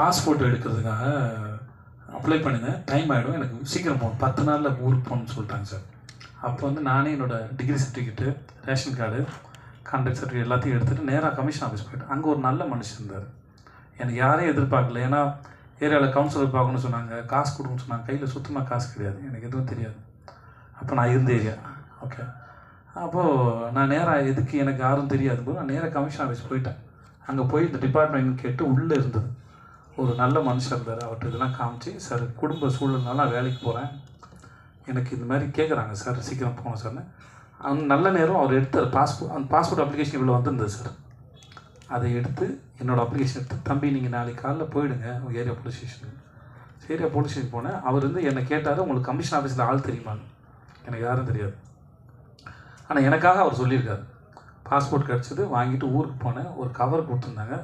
Passport எடுக்கிறதுக்காக apply பண்ணியிருந்தேன் time ஆகிடும் எனக்கு சீக்கிரம் போகணும். பத்து நாளில் ஊருக்கு போகணும்னு சொல்லிட்டாங்க சார். அப்போ வந்து நானே என்னோட degree certificate ration card contact certificate எல்லாத்தையும் எடுத்துகிட்டு நேராக கமிஷன் ஆஃபீஸ் போய்ட்டு அங்கே ஒரு நல்ல மனுஷன் இருந்தார். எனக்கு யாரையும் எதிர்பார்க்கல. ஏன்னா ஏரியாவில் கவுன்சிலர் பார்க்கணும்னு சொன்னாங்க. காசு கொடுக்கணும்னு சொன்னாங்க. கையில் சுத்தமாக காசு கிடையாது. எனக்கு எதுவும் தெரியாது. அப்போ நான் இருந்த ஏரியா ஓகே அப்போது நான் நேராக எதுக்கு எனக்கு யாரும் தெரியாது போது நான் நேராக கமிஷன் ஆஃபீஸ் போயிட்டேன். அங்கே போய் இந்த டிபார்ட்மெண்ட் கேட்டு உள்ளே இருந்தது. ஒரு நல்ல மனுஷன் இருந்தார் அவர்கிட்ட இதெல்லாம் காமிச்சு சார் குடும்ப சூழல்னால நான் வேலைக்கு போகிறேன் எனக்கு இந்த மாதிரி கேட்குறாங்க சார். சீக்கிரம் போகணும் சார்னு அந்த நல்ல நேரம் அவர் எடுத்தார் பாஸ்போர்ட் அந்த பாஸ்போர்ட் அப்ளிகேஷன் இவ்வளோ வந்திருந்தது சார். அதை எடுத்து என்னோடய அப்ளிகேஷன் எடுத்து தம்பி நீங்கள் நாளைக்கு காலைல போயிடுங்க உங்கள் ஏரியா போலீஸ் ஸ்டேஷனுக்கு ஏரியா போலீஸ் ஸ்டேஷன் போனேன். அவர் வந்து என்னை கேட்டார் உங்களுக்கு கமிஷன் ஆஃபீஸில் ஆள் தெரியுமான்னு? எனக்கு யாரும் தெரியாது. ஆனால் எனக்காக அவர் சொல்லியிருக்காரு. பாஸ்போர்ட் கிடச்சிது வாங்கிட்டு ஊருக்கு போனேன். ஒரு கவர் கொடுத்துருந்தாங்க.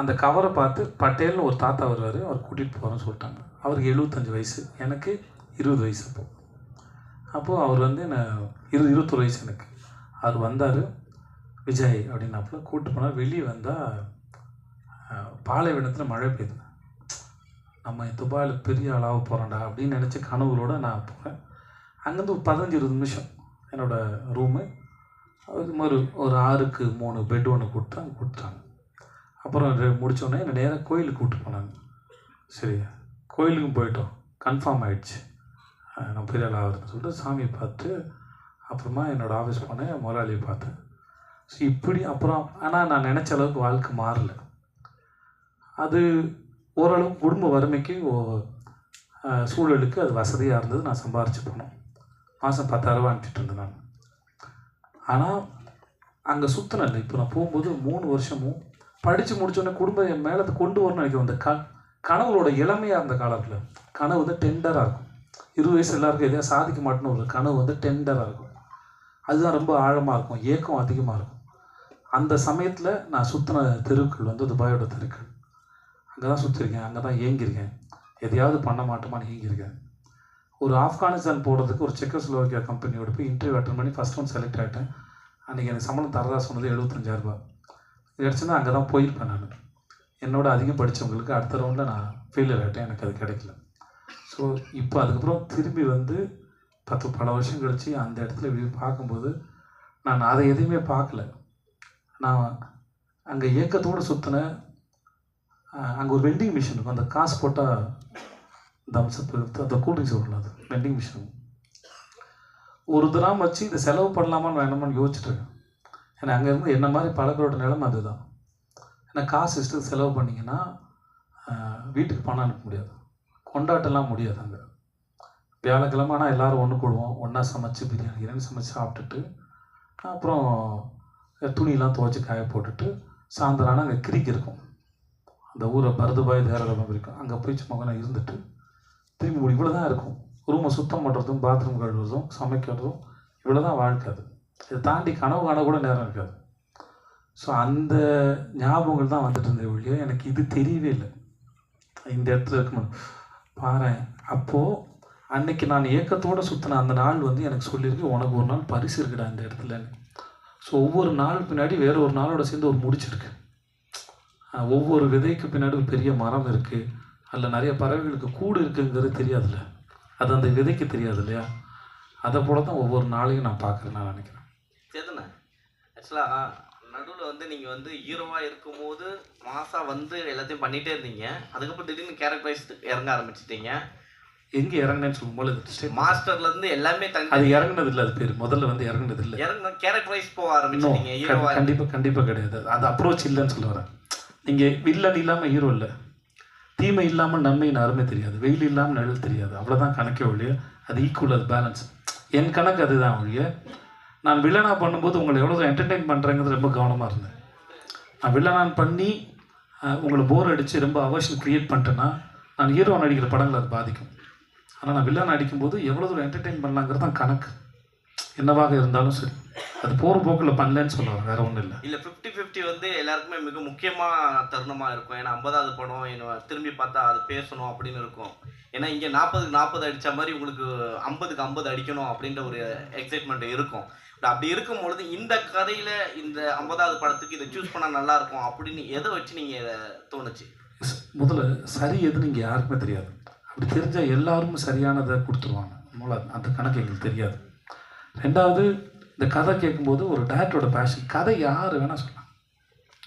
அந்த கவரை பார்த்து பட்டேல்னு ஒரு தாத்தா வருவார் அவர் கூட்டிகிட்டு போகிறேன்னு சொல்லிட்டாங்க. அவருக்கு எழுபத்தஞ்சு வயசு எனக்கு இருபது வயசு அப்போது அப்போது அவர் வந்து என்ன இரு இருபத்தொரு வயசு எனக்கு. அவர் வந்தார் விஜய் அப்படின்னாப்புல கூப்பிட்டு போனால் வெளியே வந்தால் பாலைவனத்தில் மழை பெய்யுது. நம்ம துபாயில் பெரிய ஆளாக போகிறோம்டா அப்படின்னு நினச்ச கனவுகளோடு நான் போகிறேன் அங்கேருந்து ஒரு பதினஞ்சு இருபது நிமிஷம் என்னோடய ரூமு அது மாதிரி ஒரு ஆறுக்கு மூணு பெட் ஒன்று கொடுத்து அங்கே கொடுத்தாங்க அப்புறம் ரெ- என்னை நேராக கோயிலுக்கு கூப்பிட்டு போனாங்க. சரி கோயிலுக்கும் போயிட்டோம். கன்ஃபார்ம் ஆகிடுச்சு நான் பெரிய ஆள் சொல்லிட்டு சாமியை பார்த்து அப்புறமா என்னோடய ஆஃபீஸ் போனேன் முதலாளியை பார்த்தேன். ஸோ இப்படி அப்புறம் ஆனால் நான் நினச்ச அளவுக்கு வாழ்க்கை மாறல. அது ஓரளவு குடும்ப வறுமைக்கு ஓ- சூழலுக்கு அது வசதியாக இருந்தது. நான் சம்பாரிச்சு போனோம். மாதம் பத்தாயிரரூபா அனுப்பிச்சிட்டு இருந்தேன் நான். ஆனால் அங்கே சுற்றினேன் இப்போ நான் போகும்போது மூணு வருஷமும் படித்து முடிச்சோடனே குடும்பம் என் மேலே கொண்டு வரணும்னு நினைக்கும் அந்த க கனவுகளோட இளமையாக இருந்த காலத்தில் கனவு வந்து டெண்டராக இருக்கும். இருபது வயசு எல்லாருக்கும் எதையா சாதிக்க மாட்டேன்னு ஒரு கனவு வந்து டெண்டராக இருக்கும். அதுதான் ரொம்ப ஆழமாக இருக்கும் ஏக்கம் அதிகமாக இருக்கும். அந்த சமயத்தில் நான் சுற்றின தெருக்கள் வந்து துபாயோட தெருக்கள். அங்கே தான் சுற்றிருக்கேன் அங்கே தான் ஏங்கியிருக்கேன். எதையாவது பண்ண மாட்டோமான்னு ஏங்கியிருக்கேன் ஒரு ஆப்கானிஸ்தான் போகிறதுக்கு ஒரு செக்கோஸ்லோவாக்கியா கம்பெனியோட போய் இன்டர்வியூ அட்டன் பண்ணி ஃபஸ்ட் ஒன் செலக்ட் ஆகிட்டேன் அன்றைக்கி எனக்கு சம்பளம் தரதா சொன்னது எழுபத்தஞ்சாயிரரூபா கிடச்சுன்னா அங்கே தான் போயிருப்பேன் நான். என்னோட அதிகம் படித்தவங்களுக்கு அடுத்த ரவுண்டில் நான் ஃபெயிலியர் ஆகிட்டேன் எனக்கு அது கிடைக்கல. ஸோ இப்போ அதுக்கப்புறம் திரும்பி வந்து பத்து பல வருஷம் கழித்து அந்த இடத்துல இப்படி பார்க்கும்போது நான் அதை எதையுமே பார்க்கல. நான் அங்கே ஏக்கத்தோடு சுற்றினேன் அங்கே ஒரு வெண்டிங் மிஷின் இருக்கும். அந்த காசு போட்டால் தம்ஸ்அப் எடுத்து அந்த கூல்ட்ரிங்க்ஸ் வரல அது வெண்டிங் மிஷின் ஒரு தினம் வச்சு இதை செலவு பண்ணலாமான்னு வேணாமான்னு யோசிச்சுட்டு இருக்கேன். ஏன்னா அங்கே இருந்து என்ன மாதிரி பல நிலைமை அதுதான். ஏன்னா காசு இஷ்டத்துக்கு செலவு பண்ணிங்கன்னா வீட்டுக்கு பணம் அனுப்ப முடியாது. கொண்டாட்டம்லாம் முடியாது அங்கே. வியாழக்கிழமை ஆனால் எல்லோரும் ஒன்று கூடுவோம். ஒன்றா சமைச்சு பிரியாணி கிரியாணி சமைச்சு சாப்பிட்டுட்டு அப்புறம் துணியெல்லாம் துவைச்சி காய போட்டுட்டு சாயந்தரம் ஆனால் அங்கே கிரிக்கு இருக்கும். அந்த ஊரை பரதுபாய் தேரதம் இருக்கும் அங்கே போய் சும்மா கொஞ்சம் இருந்துட்டு திரும்பி முடி இவ்வளோ தான் இருக்கும். ரூமை சுத்தம் பண்ணுறதும் பாத்ரூம் கழுவுறதும் சமைக்கிறதும் இவ்வளோ தான் வாழ்க்கை அது. இதை தாண்டி கனவு காண கூட நேரம் இருக்காது. ஸோ அந்த ஞாபகங்கள் தான் வந்துட்டு இருந்தது ஒழிய எனக்கு இது தெரியவே இல்லை. இந்த இடத்துல இருக்கணும் பாரு அப்போது அன்னைக்கு நான் ஏக்கத்தோடு சுற்றின அந்த நாள் வந்து எனக்கு சொல்லியிருக்கு உனக்கு ஒரு நாள் பரிசு இருக்குடா இந்த இடத்துல. ஸோ ஒவ்வொரு நாள் பின்னாடி வேறு ஒரு நாளோட சேர்ந்து ஒரு முடிச்சிருக்கு ஒவ்வொரு விதைக்கு பின்னாடி ஒரு பெரிய மரம் இருக்குது அதில் நிறைய பறவைகளுக்கு கூடு இருக்குங்கிறது தெரியாதுல்ல. அது அந்த விதைக்கு தெரியாது இல்லையா? அதை போல தான் ஒவ்வொரு நாளையும் நான் பார்க்குறேன் நான் நினைக்கிறேன். சேதன. ஆக்சுவலாக நடுவில் வந்து நீங்கள் வந்து ஹீரோவாக இருக்கும்போது மாசாக வந்து எல்லாத்தையும் பண்ணிகிட்டே இருந்தீங்க. அதுக்கப்புறம் திடீர்னு கேரக்டரைஸ் இறங்க ஆரம்பிச்சிட்டீங்க. எங்கே இறங்குனேன்னு சொல்லும்போது மாஸ்டர்லேருந்து எல்லாமே அது தனி இறங்குனது இல்லை அது பேர். முதல்ல வந்து இறங்குனது இல்லை. இறங்க கேரக்டரைஸ் போக ஆரம்பிச்சிட்டீங்க ஹீரோவாக கண்டிப்பாக கண்டிப்பாக கிடையாது. அது அப்ரோச் இல்லைன்னு சொல்ல வரேன். நீங்கள் வில்லன் இல்லாமல் ஹீரோ இல்லை. தீமை இல்லாமல் நன்மையின் அருமை தெரியாது. வெயில் இல்லாமல் நிழல் தெரியாது. அவ்வளோதான் கணக்கே ஒழிய அது ஈக்குவல் அது பேலன்ஸ் என் கணக்கு அதுதான் ஒழிய நான் வில்லனாக பண்ணும்போது உங்களை எவ்வளோ என்டர்டெயின் பண்ணுறேங்கிறது ரொம்ப கவனமாக இருந்தேன். நான் வில்லனான் பண்ணி உங்களை போர் அடித்து ரொம்ப அவர்ஷன் க்ரியேட் பண்ணிட்டேன்னா நான் ஹீரோ நடிக்கிற படங்கள் அது பாதிக்கும். ஆனால் நான் வில்லன் அடிக்கும்போது எவ்வளோ தூரம் என்டர்டெயின் பண்ணலாங்கிறது தான் கணக்கு. என்னவாக இருந்தாலும் சரி. அது போகிற போக்கில் பண்ணலன்னு சொல்லுவாங்க வேற ஒன்றும் இல்லை. இல்லை ஃபிஃப்டி ஃபிஃப்டி வந்து எல்லாருக்குமே மிக முக்கியமான தருணமாக இருக்கும். ஏன்னா ஐம்பதாவது படம் என்ன திரும்பி பார்த்தா அது பேசணும் அப்படின்னு இருக்கும். ஏன்னா இங்கே நாற்பதுக்கு நாற்பது அடித்த மாதிரி உங்களுக்கு ஐம்பதுக்கு ஐம்பது அடிக்கணும் அப்படின்ற ஒரு எக்ஸைட்மெண்ட் இருக்கும். அப்படி இருக்கும் பொழுது இந்த கதையில் இந்த ஐம்பதாவது படத்துக்கு இதை சூஸ் பண்ணால் நல்லா இருக்கும் அப்படின்னு எதை வச்சு நீங்கள் இதை தோணுச்சு? முதல்ல சரி எதுன்னு இங்கே யாருக்குமே தெரியாது. அப்படி தெரிஞ்சால் எல்லாருமே சரியானதை கொடுத்துருவாங்க. மூலம் அந்த- கணக்கு எங்களுக்கு தெரியாது. ரெண்டாவது இந்த கதை கேட்கும்போது ஒரு டேரக்டரோட பேஷன் கதை யார் வேணால் சொல்லலாம்.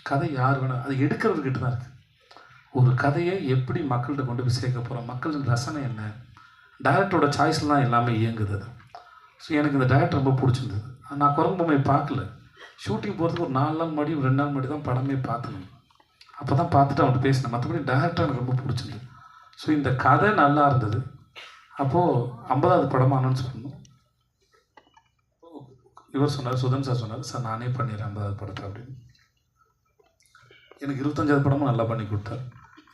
கதை யார் வேணால் அது எடுக்கிறவர்கிட்ட தான் இருக்குது ஒரு கதையை எப்படி மக்கள்கிட்ட கொண்டு போய் சேர்க்க போகிறோம் மக்களின் ரசனை என்ன? டேரக்டரோட சாய்ஸ்லாம் எல்லாமே இயங்குது அது. ஸோ எனக்கு இந்த டேரக்டர் ரொம்ப பிடிச்சிருந்தது. நான் குரங்கு பொம்மையை பார்க்கல. ஷூட்டிங் போகிறதுக்கு ஒரு நாலு நாள் முன்னாடி ஒரு ரெண்டு நாள் முன்னாடி தான் படமே பார்த்தேன். அப்போ தான் பார்த்துட்டு அவன்கிட்ட பேசினேன். மற்றபடி டேரக்டர் எனக்கு ரொம்ப பிடிச்சிருந்தது. ஸோ இந்த கதை நல்லா இருந்தது. அப்போது ஐம்பதாவது படமாக அனௌன்ஸ் பண்ணோம். இவர் சொன்னார் சுதன் சார் சொன்னார் சார் நானே பண்ணிடுறேன் ஐம்பதாவது படத்தை அப்படின்னு. எனக்கு இருபத்தஞ்சாவது படமும் நல்லா பண்ணி கொடுத்தார்.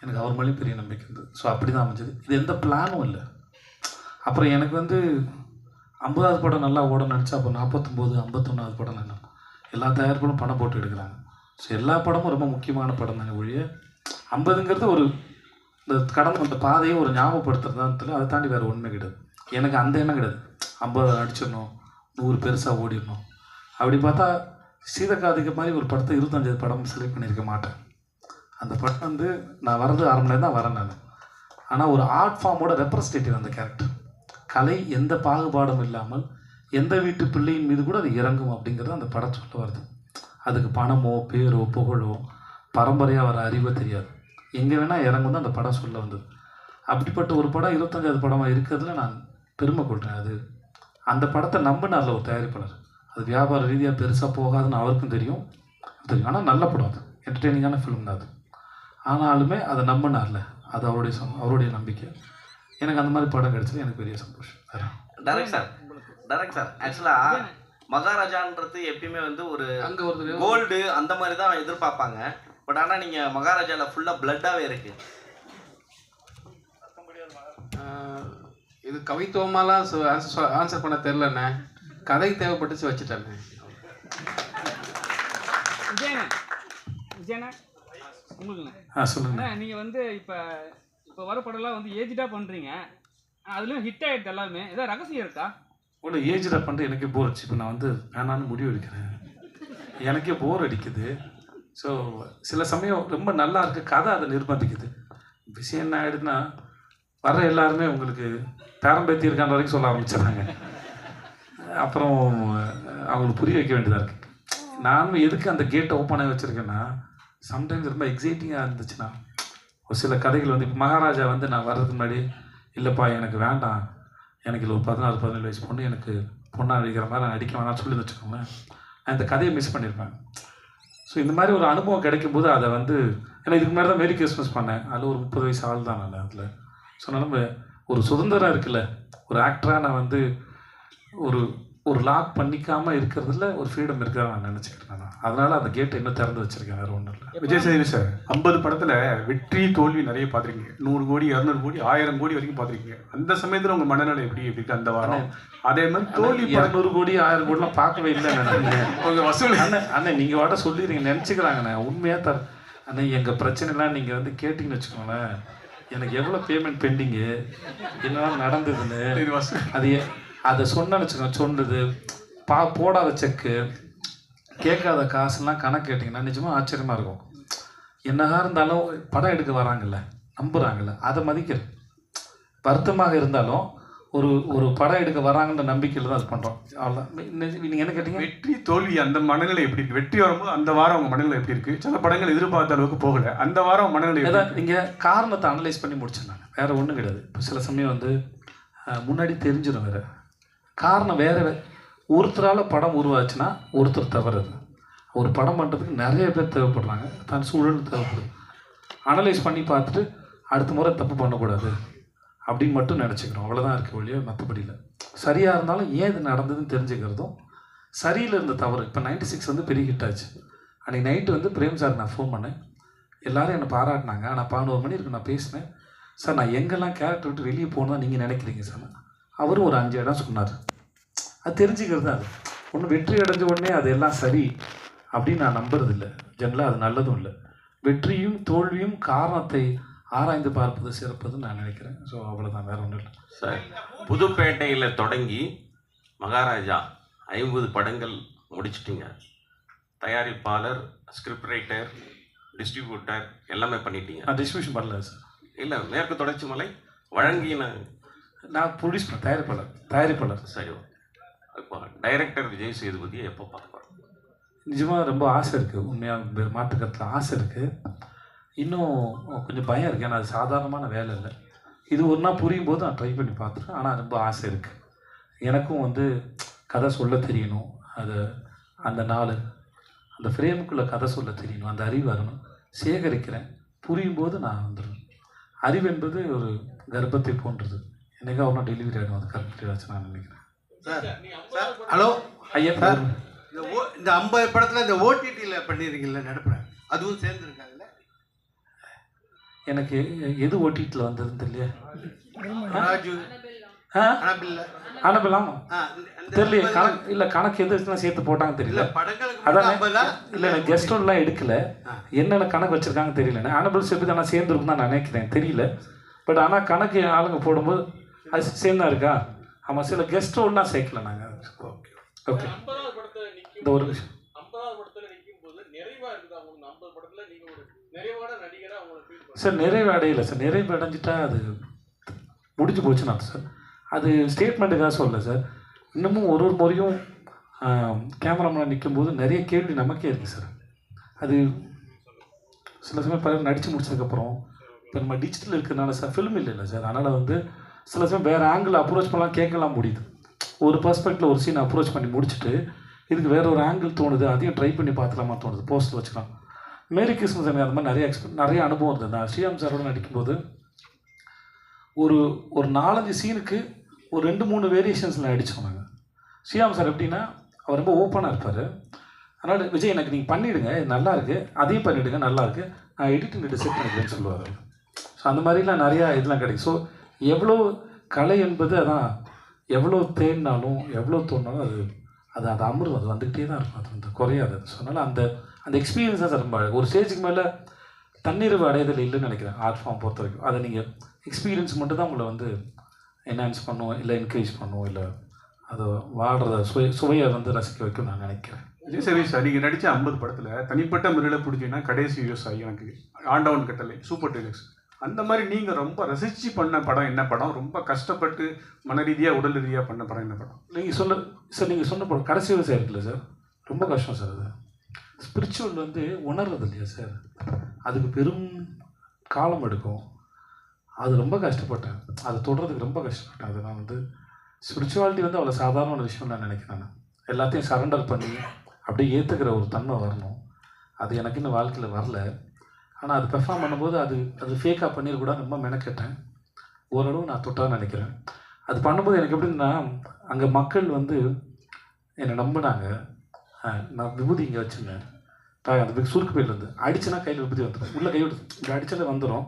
எனக்கு அவர் மேலேயும் பெரிய நம்பிக்கை இருந்தது. ஸோ அப்படி தான் அமைஞ்சது. இது எந்த பிளானும் இல்லை. அப்புறம் எனக்கு வந்து ஐம்பதாவது படம் நல்லா ஓட நினச்சா அப்போ நாற்பத்தொம்போது ஐம்பத்தொன்னாவது படம் என்ன? எல்லா தயாரிப்புகளும் பணம் போட்டு எடுக்கிறாங்க. ஸோ எல்லா படமும் ரொம்ப முக்கியமான படம் தானே ஒழிய ஐம்பதுங்கிறது ஒரு இந்த கடந்து வந்த பாதையை ஒரு ஞாபகப்படுத்துறதுதான் தெரியல அதை தாண்டி வேறு ஒன்றுமே கிடையாது. எனக்கு அந்த எண்ணம் கிடையாது. ஐம்பது அடிச்சிடணும் நூறு பெருசாக ஓடிடணும். அப்படி பார்த்தா சீதக்காதிக்க மாதிரி ஒரு படத்தை இருபத்தஞ்சாவது படம் செலக்ட் பண்ணியிருக்க மாட்டேன். அந்த படம் வந்து நான் வர்றது அரை தான் வரேன் நான். ஆனால் ஒரு ஆர்ட் ஃபார்மோட ரெப்ரஸன்டேட்டிவ் அந்த கேரக்டர் கலை எந்த பாகுபாடும் இல்லாமல் எந்த வீட்டு பிள்ளையின் மீது கூட அது இறங்கும் அப்படிங்கிறது அந்த படம் சொல்ல வருது. அதுக்கு பணமோ பேரோ புகழோ பரம்பரையாக வர அறிவோ தெரியாது. எங்கே வேணால் இறங்கும் தான் அந்த படம் சொல்ல வந்தது. அப்படிப்பட்ட ஒரு படம் இருபத்தஞ்சாவது படமாக இருக்கிறதுல நான் பெருமை கொள்கிறேன் அது அந்த படத்தை நம்பினார்ல ஒரு தயாரிப்பாளர். அது வியாபார ரீதியாக பெருசாக போகாதுன்னு அவருக்கும் தெரியும். தெரியும். ஆனால் நல்ல படம் அது. என்டர்டெய்னிங்கான ஃபிலிம் தான் அது. ஆனாலுமே அதை நம்பினார்ல. அது அவருடைய அவருடைய நம்பிக்கை. எனக்கு அந்த மாதிரி படம் கிடைச்சது எனக்கு பெரிய சந்தோஷம். டேரக்ட் சார் டேரக்ட் சார் ஆக்சுவலாக மகாராஜான்றது எப்பயுமே வந்து ஒரு அங்கே ஒருத்தர் கோல்டு அந்த மாதிரி தான் எதிர்பார்ப்பாங்க. பட் ஆனால் நீங்கள் மகாராஜாவில் ஃபுல்லாக பிளட்டாகவே இருக்குது இது கவித்துவமாலாம் ஆன்சர் ஆன்சர் பண்ண தெரிலண்ணே கதை தேவைப்பட்டுச்சு வச்சுட்டேண்ணே. விஜயண்ணே விஜயண்ணே உங்களுக்குண்ணே. ஆ சொல்லுங்க. அண்ணா நீங்கள் வந்து இப்போ இப்போ வர படம்லாம் வந்து ஏஜ்டாக பண்ணுறீங்க அதுலேயும் ஹிட் ஆகிடுது எல்லாமே. ஏதாவது ரகசியம் இருக்கா? ஒன்று ஏஜ்டாக பண்ணுறது எனக்கே போர் அடிச்சு இப்போ நான் வந்து வேணான்னு முடிவு எடுக்கிறேன். எனக்கே போர் அடிக்குது. ஸோ சில சமயம் ரொம்ப நல்லா இருக்குது கதை அதை நிர்பந்திக்குது. விஷயம் என்ன ஆயிடுதுன்னா வர்ற எல்லாருமே உங்களுக்கு பேரம்பேத்தி இருக்கான்ற வரைக்கும் சொல்ல ஆரம்பிச்சிடுறாங்க. அப்புறம் அவங்களுக்கு புரிய வைக்க வேண்டியதாக இருக்குது நானும் எதுக்கு அந்த கேட்டை ஓப்பனாக வச்சுருக்கேன்னா சம்டைம்ஸ் ரொம்ப எக்ஸைட்டிங்காக இருந்துச்சுன்னா ஒரு சில கதைகள் வந்து இப்போ மகாராஜா வந்து நான் வர்றதுக்கு முன்னாடி இல்லைப்பா எனக்கு வேண்டாம். எனக்கு இல்லை ஒரு பதினாறு பதினேழு வயசு பொண்ணு எனக்கு பொண்ணாக அழிக்கிற மாதிரி நான் அடிக்க வேணாம்னு சொல்லி வச்சுக்கோங்களேன். நான் இந்த கதையை மிஸ் பண்ணியிருப்பேன். ஸோ இந்த மாதிரி ஒரு அனுபவம் கிடைக்கும்போது அதை வந்து ஏன்னா இதுக்கு மேலே தான் மேரி கிறிஸ்மஸ் பண்ணேன். அதில் ஒரு முப்பது வயசு ஆள் தான் நான் அதில். ஸோ நம்ம ஒரு சுதந்திரம் இருக்குல்ல. ஒரு ஆக்டராக நான் வந்து ஒரு ஒரு லாக் பண்ணிக்காமல் இருக்கிறதுல ஒரு ஃப்ரீடம் இருக்கிறதா நான் நினச்சிக்கிட்டேன் நான். அதனால் அந்த கேட்டை இன்னும் திறந்து வச்சுருக்கேன் வேறு ஒன்றும் இல்லை. விஜய் சேதுபதி சார் ஐம்பது படத்துல வெற்றி தோல்வி நிறைய பார்த்துருக்கீங்க. நூறு கோடி இரநூறு கோடி ஆயிரம் கோடி வரைக்கும் பார்த்துருக்கீங்க. அந்த சமயத்துல உங்க மனநிலை எப்படி எப்படி இருக்கு அந்த வாரம்? அதே மாதிரி தோல்வி இரநூறு கோடி ஆயிரம் கோடிலாம் பார்க்கவே இல்லை நான். உங்க வசூல். அண்ணன் அண்ணன் நீங்கள் வாட்ட சொல்லிடுறீங்க நினச்சிக்கிறாங்கண்ணே. உண்மையாக தர அண்ணன் எங்கள் பிரச்சனைலாம் நீங்கள் வந்து கேட்டிங்கன்னு வச்சுக்கோங்களேன். எனக்கு எவ்வளோ பேமெண்ட் பெண்டிங்கு என்னெல்லாம் நடந்ததுன்னு? இது வசூல். அது அதை சொன்னேன்னு வச்சுக்கோங்க சொன்னது பா போடாத செக்கு. கேட்காத காசுலாம் கணக்கு கேட்டிங்கன்னா நிஜமாக ஆச்சரியமாக இருக்கும். என்னதான் இருந்தாலும் படம் எடுக்க வராங்கல்ல நம்புகிறாங்கல்ல அதை மதிக்கிறேன் வருத்தமாக இருந்தாலும் ஒரு ஒரு படம் எடுக்க வராங்கன்ற நம்பிக்கையில் தான் அது பண்ணுறோம் அவ்வளோதான் நீங்கள் என்ன கேட்டீங்க? வெற்றி தோல்வி அந்த மனநிலை எப்படி இருக்கு? வெற்றி வரும்போது அந்த வாரம் உங்க மனநிலை எப்படி இருக்கு? சில படங்கள் எதிர்பார்த்த அளவுக்கு போகல. அந்த வாரம் மனநிலை ஏதாவது நீங்கள் காரணத்தை அனலைஸ் பண்ணி முடிச்சிருந்தாங்க வேறு ஒன்றும் கிடையாது. இப்போ சில சமயம் வந்து முன்னாடி தெரிஞ்சிடும் வேறு. காரணம் வேறு ஒருத்தரால் படம் உருவாச்சுன்னா ஒருத்தர் தவறுது ஒரு படம் பண்ணுறதுக்கு நிறைய பேர் தேவைப்படுறாங்க. தன் சூழல் தேவைப்படுது. அனலைஸ் பண்ணி பார்த்துட்டு அடுத்த முறை தப்பு பண்ணக்கூடாது அப்படின்னு மட்டும் நினச்சிக்கிறோம். அவ்வளோதான் இருக்க ஒழிய மற்றபடி இல்லை சரியாக இருந்தாலும் ஏன் இது நடந்ததுன்னு தெரிஞ்சுக்கிறதும் சரியில் இருந்த தவறு. இப்போ நைன்டி சிக்ஸ் வந்து பெரிய ஹிட் ஆச்சு. அன்றைக்கி நைட்டு வந்து பிரேம் சார் நான் ஃபோன் பண்ணேன். எல்லாரும் என்னை பாராட்டினாங்க. ஆனால் பதினோரு மணி இருக்கு நான் பேசினேன். சார் நான் எங்கெல்லாம் கேரக்டர் விட்டு வெளியே போகணும்னு நீங்கள் நினைக்கிறீங்க சார்? அவரும் ஒரு அஞ்சு இடம் சொன்னார். அது தெரிஞ்சுக்கிறது தான். ஒன்று வெற்றி அடைஞ்ச உடனே அது எல்லாம் சரி அப்படின்னு நான் நம்புறதில்லை. ஜெனரலாக அது நல்லதும் இல்லை. வெற்றியும் தோல்வியும் காரணத்தை ஆராய்ந்து பார்ப்பது சிறப்புன்னு நான் நினைக்கிறேன். ஸோ அவ்வளோதான் வேற ஒன்றும் இல்லை. சார் புதுப்பேட்டையில் தொடங்கி மகாராஜா ஐம்பது படங்கள் முடிச்சிட்டிங்க. தயாரிப்பாளர் ஸ்கிரிப்ட் ரைட்டர் டிஸ்ட்ரிபியூட்டர் எல்லாமே பண்ணிட்டீங்க. நான் டிஸ்ட்ரிபியூஷன் பண்ணல சார் இல்லை மேற்கு தொடர்ச்சி மலை வழங்கின நான் ப்ரொடியூஸ் பண்ண தயாரிப்பாளர் தயாரிப்பாளர். சரி இப்போ டைரக்டர் விஜய் சேதுபதியை எப்போ பார்க்கலாம்? நிஜமாக ரொம்ப ஆசை இருக்குது உண்மையாக மாற்றுக்கிறதுல ஆசை இருக்குது இன்னும் கொஞ்சம் பயம் இருக்குது ஏன்னா அது சாதாரணமான வேலை இல்லை. இது ஒரு நாள் புரியும் போது நான் ட்ரை பண்ணி பார்த்துருக்கேன் ஆனால் ரொம்ப ஆசை இருக்குது எனக்கும் வந்து கதை சொல்ல தெரியணும். அது அந்த நாள் அந்த ஃப்ரேமுக்குள்ளே கதை சொல்ல தெரியணும். அந்த அறிவு வரணும். சேகரிக்கிறேன். புரியும் போது நான் வந்துடுவேன் அறிவு என்பது ஒரு கர்ப்பத்தை போன்றது. என்னைக்கா ஒன்றும் டெலிவரி ஆகிடும் அது கர்ப்பத்தை வச்சு நான் நினைக்கிறேன். Sir sir hello? ஐயா சார் இந்த ஓ இந்த ஐம்பது படத்தில் இந்த ஓடிடியில் பண்ணிடுறீங்கல்ல நடப்புறேன் அதுவும் சேர்ந்துருக்காங்கல்ல? எனக்கு எது ஓட்டிகிட்டில் வந்ததுன்னு தெரியல ராஜு அனுப்பலாம் தெரியல கணக்கு இல்லை கணக்கு எது சேர்த்து போட்டாங்க தெரியல. இல்லை இல்லை கெஸ்ட் எல்லாம் எடுக்கல. என்னென்ன கணக்கு வச்சிருக்காங்க தெரியல அனபிள் செப்பு தானே சேர்ந்துருக்கும் தான் நான் நினைக்கிறேன். தெரியல. பட் ஆனால் கணக்கு ஆளுங்க போடும்போது அது சேர்ந்தா இருக்கா? ஆமாம் சில கெஸ்ட் ரோல்லாம் சேர்க்கல நாங்கள் ஓகே ஓகே இந்த ஒரு விஷயம். சார் நிறைவு அடையலை சார். நிறைவு அடைஞ்சிட்டா அது முடிஞ்சு போச்சுன்னா சார். அது ஸ்டேட்மெண்ட்டுக்காக சொல்லல சார். இன்னமும் ஒரு ஒரு முறையும் கேமராமேன் நிற்கும்போது நிறைய கேள்வி நமக்கே இருக்குது சார். அது சில சமயம் பலர் நடித்து முடிச்சதுக்கப்புறம். இப்போ நம்ம டிஜிட்டல் இருக்கிறனால சார் ஃபிலிம் இல்லைல்ல சார். அதனால் வந்து சில சமயம் வேறு ஆங்கிள் அப்ரோச் பண்ணலாம் கேட்கலாம் முடியுது. ஒரு பர்ஸ்பெக்டில் ஒரு சீன் அப்ரோச் பண்ணி முடிச்சுட்டு இதுக்கு வேற ஒரு ஆங்கிள் தோணுது அதையும் ட்ரை பண்ணி பார்த்துலாமா தோணுது போஸ்ட் வச்சுக்கலாம். மேரி கிறிஸ்மஸ் எனக்கு அந்த மாதிரி நிறைய எக்ஸ்பீரியன் நிறைய அனுபவம் இருந்தது. நான் ஸ்ரீராம் சாரோட நடிக்கும்போது ஒரு ஒரு நாலஞ்சு சீனுக்கு ஒரு ரெண்டு மூணு வேரியேஷன்ஸில் நடித்தோம் நாங்கள் ஸ்ரீராம் சார் எப்படின்னா அவர் ரொம்ப ஓப்பனாக இருப்பார். அதனால் விஜய் எனக்கு நீங்கள் பண்ணிவிடுங்க நல்லாயிருக்கு நல்லா இருக்குது அதையும் பண்ணிவிடுங்க நல்லா இருக்குது நான் எடிட்டிங் டிசைட் பண்ணிக்கிறேன்னு சொல்லுவார். ஸோ அந்த மாதிரிலாம் நிறையா இதெல்லாம் கிடைக்கும் ஸோ எவ்வளோ கலை என்பது அதான் எவ்வளோ தேடினாலும் எவ்வளோ தோணினாலும் அது அது அது அமிர்தம் அது வந்துக்கிட்டே தான் இருக்கும். அது வந்து குறையாது. ஸோ அதனால் அந்த அந்த எக்ஸ்பீரியன்ஸ் தான் ரொம்ப அழகு. ஒரு ஸ்டேஜுக்கு மேலே தண்ணீர் அடையதில் இல்லைன்னு நினைக்கிறேன் ஆர்ட் ஃபார்ம் பொறுத்த வரைக்கும். அதை நீங்கள் எக்ஸ்பீரியன்ஸ் மட்டும் தான் உங்களை வந்து என்ஹான்ஸ் பண்ணுவோம் இல்லை என்கரேஜ் பண்ணுவோம் இல்லை அதை வாடுறத சுவை சுவையை வந்து ரசிக்க வைக்கும் நான் நினைக்கிறேன். விஜய் சார் நீங்கள் நடித்த ஐம்பது படத்தில் தனிப்பட்ட முறையில் பிடிச்சிங்கன்னா கடைசி விவசாயி எனக்கு ஆண்டவன் கட்டளை சூப்பர் டெலிக்ஸ் அந்த மாதிரி நீங்கள் ரொம்ப ரசித்து பண்ண படம் என்ன படம்? ரொம்ப கஷ்டப்பட்டு மன ரீதியாக உடல் ரீதியாக பண்ண படம் என்ன படம்? நீங்கள் சொல்ல சார் நீங்கள் சொன்ன படம் கடைசி விவசாயம் இருக்குல்ல சார்? ரொம்ப கஷ்டம் சார் அது. ஸ்பிரிச்சுவல் வந்து உணர்றது இல்லையா சார்? அதுக்கு பெரும் காலம் எடுக்கும். அது ரொம்ப கஷ்டப்பட்டேன். அதை தொடர்றதுக்கு ரொம்ப கஷ்டப்பட்டேன். அது நான் வந்து ஸ்பிரிச்சுவாலிட்டி வந்து அவ்வளோ சாதாரண விஷயம் நான் நினைக்கிறேன் நான். எல்லாத்தையும் சரண்டர் பண்ணி அப்படியே ஏற்றுக்கிற ஒரு தன்மை வரணும். அது எனக்கு இன்னும் வாழ்க்கையில் வரல. ஆனால் அது பெர்ஃபார்ம் பண்ணும்போது அது அது ஃபேக்காக பண்ணிடக்கூடாது ரொம்ப மெனக்கெட்டேன். ஓரளவு நான் தொட்டான்னு நினைக்கிறேன். அது பண்ணும்போது எனக்கு எப்படின்னா அங்கே மக்கள் வந்து என்னை நம்பினாங்க. நான் விபூதி இங்கே வச்சுருந்தேன். அந்த சுருக்கு போயிட்டு அடிச்சுனா கையில் விபூதி வந்துடும் உள்ளே கை விட்டு இப்படி வந்துடும்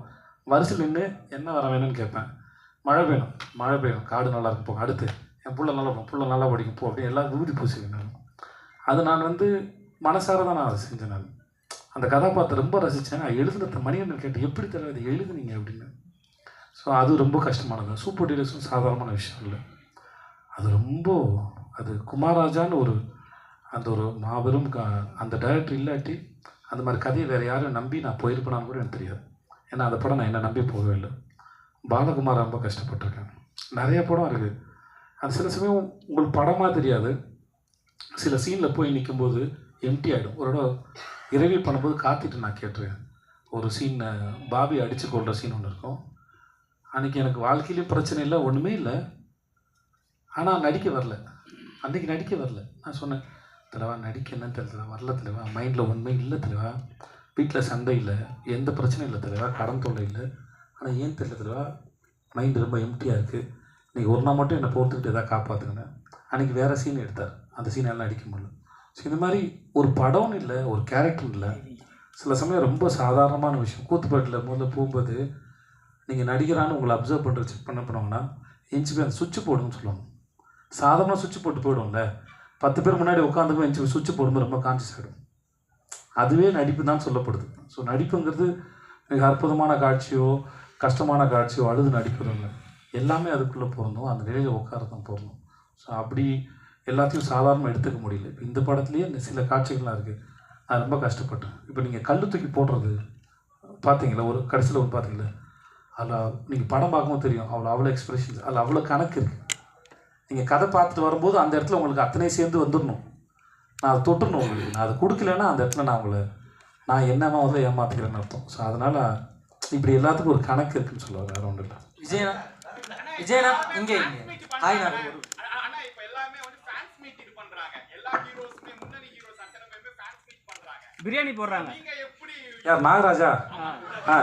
வரிசையில் நின்று என்ன வர வேணும்னு கேட்பேன். மழை பெய்யணும் மழை பெய்யும் காடு நல்லா இருக்கும் போ அடுத்து என் புள்ள நல்லா இருக்கும் புள்ள நல்லா படிக்கும் போ. அப்படின்னு எல்லாம் விபூதி பூசி வேணும் அது நான் வந்து மனசார தான் நான் அதை செஞ்சேன் நான். அந்த கதாபாத்திரம் ரொம்ப ரசித்தேன் நான் எழுதுனத மணிகண்டன் கேட்டு எப்படி தெரியல இதை எழுதுனீங்க அப்படின்னு. ஸோ அது ரொம்ப கஷ்டமானது. சூப்பர் டீலர்ஸும் சாதாரணமான விஷயம் இல்லை. அது ரொம்ப அது குமாராஜான்னு ஒரு அந்த ஒரு மாபெரும் அந்த டைரக்டர் இல்லாட்டி அந்த மாதிரி கதையை வேறு யாரும் நம்பி நான் போயிருப்பேனான்னு கூட எனக்கு தெரியாது. ஏன்னா அந்த படம் நான் என்ன நம்பி போகவே இல்லை. பாலகுமார் ரொம்ப கஷ்டப்பட்டிருக்கேன். நிறைய படம் இருக்குது அது சில சமயம் உங்களுக்கு படமாக தெரியாது. சில சீனில் போய் நிற்கும்போது எம்டி ஆகிடும் ஒரு இடம் இரவி பண்ணும்போது காத்திட்டு நான் கேட்டிருக்கேன் ஒரு சீன் பாபி அடித்து கொள்கிற சீன் ஒன்று இருக்கும். அன்றைக்கி எனக்கு வாழ்க்கையிலையும் பிரச்சனை இல்லை ஒன்றுமே இல்லை. ஆனால் நடிக்க வரல. அன்றைக்கி நடிக்க வரல. நான் சொன்னேன் தலைவா நடிக்க என்னன்னு தெரியல வரல தெளிவா மைண்டில் ஒன்றுமே இல்லை தெளிவா வீட்டில் சண்டை இல்லை எந்த பிரச்சனையும் இல்லை தெளிவா கடன் தொல்லை இல்லை. ஆனால் ஏன் தெரியல தெளிவா மைண்டு ரொம்ப எம்டியாக இருக்குது நீங்கள் ஒரு நாள் மட்டும் என்னை போட்டுக்கிட்டு எதாவது காப்பாற்றுங்கன்னு அன்றைக்கி வேறு சீன் எடுத்தார். அந்த சீன் எல்லாம் நடிக்க முடியல. இந்த மாதிரி ஒரு படம்னு இல்லை ஒரு கேரக்டர் இல்லை. சில சமயம் ரொம்ப சாதாரணமான விஷயம். கூத்துப்பாட்டில் முதல்ல போகும்போது நீங்கள் நடிகரான்னு உங்களை அப்சர்வ் பண்ணுறது செக் பண்ண பண்ணுவாங்கன்னா எஞ்சி போய் அந்த சுவிட்ச் போடுன்னு சொல்லுவாங்க. சாதாரணமாக சுவிட்ச் போட்டு போயிடும்ல. பத்து பேர் முன்னாடி உட்காந்துக்கும் போய் எஞ்சி சுவிட்ச் போடும்போது ரொம்ப கான்சியஸ் ஆகிடும் அதுவே நடிப்பு தான் சொல்லப்படுது. ஸோ நடிப்புங்கிறது மிக அற்புதமான காட்சியோ கஷ்டமான காட்சியோ அழுது நடிப்பதும் இல்லை எல்லாமே அதுக்குள்ளே பொருந்தும். அந்த நிலையில் உட்கார தான் பொருந்தும். ஸோ அப்படி எல்லாத்தையும் சாதாரணமாக எடுத்துக்க முடியல. இப்போ இந்த படத்துலேயே இந்த சில காட்சிகள்லாம் இருக்குது நான் ரொம்ப கஷ்டப்பட்டேன். இப்போ நீங்கள் கல் தூக்கி போடுறது பார்த்தீங்களா ஒரு கடைசியில் ஒரு பார்த்தீங்களா அதில் நீங்கள் படம் பார்க்கவும் தெரியும் அவ்வளோ அவ்வளோ எக்ஸ்பிரஷன்ஸ் அதில் அவ்வளோ கணக்கு இருக்குது நீங்கள் கதை பார்த்துட்டு வரும்போது அந்த இடத்துல உங்களுக்கு அத்தனை சேர்ந்து வந்துடணும். நான் அதை தொட்டுறணும் உங்களுக்கு. நான் அதை கொடுக்கலன்னா அந்த இடத்துல நான் உங்களை நான் என்னமா வந்து ஏமாத்துக்கிறேன்னு அர்த்தம். ஸோ அதனால் இப்படி எல்லாத்துக்கும் ஒரு கணக்கு இருக்குன்னு சொல்லுவாங்க வேறு ஒன்றும் இல்லை. விஜயனா விஜயனா இங்கே இங்கே. ஹாய் நான் ஒரு ஆனா இப்ப எல்லாமே வந்து ஃபேன்ஸ் மீட் இது பண்றாங்க எல்லா ஹீரோஸுமே முன்னணி ஹீரோஸ் அத்தனை பேருமே ஃபேன்ஸ் மீட் பண்றாங்க பிரியாணி போடுறாங்க. நீங்க எப்படி யார் நாகராஜா? ஆ.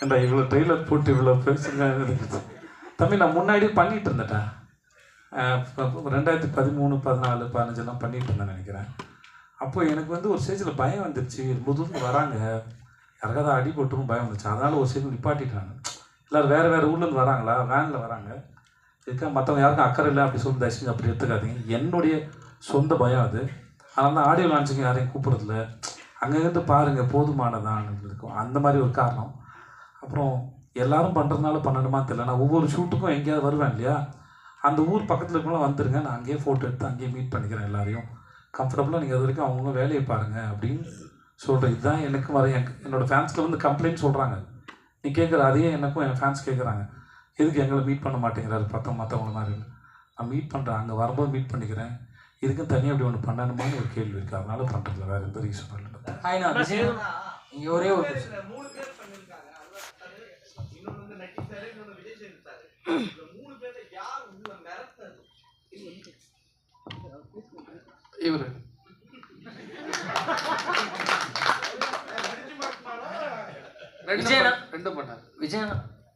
ஏண்டா இவ்வளோ ட்ரெய்லர் போட்டு இவ்வளோ பேசுங்க தம்பி நான் இருந்துட்டேன் அஹ் இப்ப ரெண்டாயிரத்தி பதிமூணு பதினாலு பதினஞ்செல்லாம் பண்ணிட்டு இருந்தேன் நினைக்கிறேன். அப்போ எனக்கு வந்து ஒரு ஸ்டேஜில் பயம் வந்துருச்சு. முதுகு வராங்க. யாருக்காவது அடி போட்டுரும் பயம் வந்துச்சு அதனால் ஒரு ஸ்டேஜ் நிப்பாட்டிட்டாங்க. எல்லோரும் வேறு வேறு ஊர்லேருந்து வராங்களா? வேனில் வராங்க. இருக்கா மற்றவங்க யாருக்கும் அக்கறை இல்லை அப்படி சொல்லி தயவு செஞ்சு அப்படி எடுத்துக்காதீங்க. என்னுடைய சொந்த பயம் அது. அதனால் தான் ஆடியோ லான்ச்சுக்கு யாரையும் கூப்பிட்றதில்ல. அங்கேருந்து பாருங்கள் போதுமானதான் இருக்கும் அந்த மாதிரி ஒரு காரணம். அப்புறம் எல்லாரும் பண்ணுறதுனால பண்ணணுமா தெரியல. நான் ஒவ்வொரு ஷூட்டுக்கும் எங்கேயாவது வருவேன் இல்லையா? அந்த ஊர் பக்கத்தில் இருக்கலாம் வந்துருங்க. நான் அங்கேயே ஃபோட்டோ எடுத்து அங்கேயே மீட் பண்ணிக்கிறேன் எல்லாரையும். கம்ஃபர்டபுளாக நீங்கள் அது வரைக்கும் அவங்கவுங்க வேலையை பாருங்கள் அப்படின்னு சொல்கிறேன் இதுதான் எனக்கும் வர என் என்னோடய ஃபேன்ஸில் வந்து கம்ப்ளைண்ட் சொல்கிறாங்க நீ கேட்குற அதையே எனக்கும் என் ஃபேன்ஸ் கேட்குறாங்க எதுக்கு எங்களை மீட் பண்ண மாட்டேங்கிறாரு? பத்த மற்றவங்கள மாதிரி நான் மீட் பண்ணுறேன் அங்கே வரும்போது மீட் பண்ணிக்கிறேன். இதுக்கும் தனியாக அப்படி ஒன்று பண்ணணுமான்னு ஒரு கேள்வி இருக்குது அதனால பண்ணுறதில்ல வேறு எந்த ரீசனும் இல்லை. ஒரே ஒரு இவர். ரெண்டு விஜயனா. பண்ண- ரெண்டு பண்ணார். விஜயனா